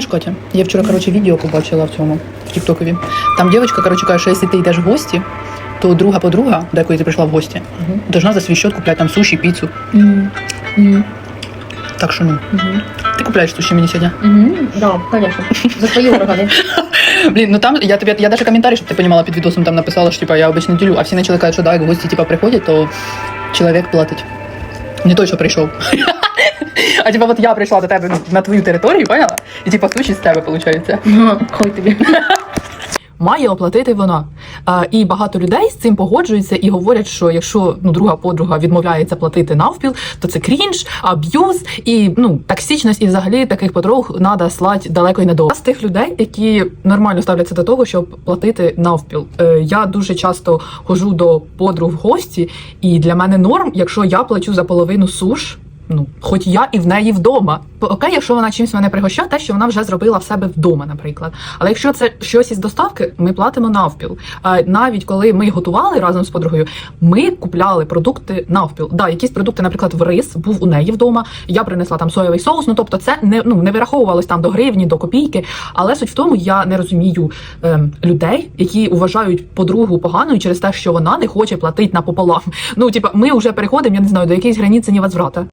знаєш, Катя, я вчора, коротше, відео побачила в цьому, в Тіктокові. Там дівчинка, коротше, каже, що якщо ти йдеш в гості, то друга подруга, до якої ти прийшла в гості, Мгм. должна за свій счет купляти там суші, піцу. Мгм. Так що ну, Мгм. ти купляєш суші мені сьогодні. Мгм. Да, конечно. За свої органи. Блін, ну там я тобі я даже коментарі, щоб ти розуміла, під відосом там написала, що типа я обично ділю, а всі почали казати, що да, як гості типа приходять, то чоловік платить. Не той, що прийшов. А типа, от я прийшла до тебе ну, на твою територію, поняла? І типа суші з тебе виходить. Ага, Хой тобі. має оплатити вона. А, і багато людей з цим погоджуються і говорять, що якщо ну друга подруга відмовляється платити навпіл, то це крінж, аб'юз і ну токсичність, і взагалі таких подруг треба слати далеко й недовго. З тих людей, які нормально ставляться до того, щоб платити навпіл. Е, я дуже часто ходжу до подруг в гості, і для мене норм, якщо я плачу за половину суш. Ну, хоч я і в неї вдома. Окей, якщо вона чимось мене пригощає, те, що вона вже зробила в себе вдома, наприклад. Але якщо це щось із доставки, ми платимо навпіл. Навіть коли ми готували разом з подругою, ми купляли продукти навпіл. Да, якісь продукти, наприклад, в рис був у неї вдома. Я принесла там соєвий соус. Ну тобто, це не ну не вираховувалось там до гривні, до копійки. Але суть в тому, я не розумію ем, людей, які вважають подругу поганою через те, що вона не хоче платити напополам. Ну, типа, ми вже переходимо, я не знаю, до якоїсь границі невозврата.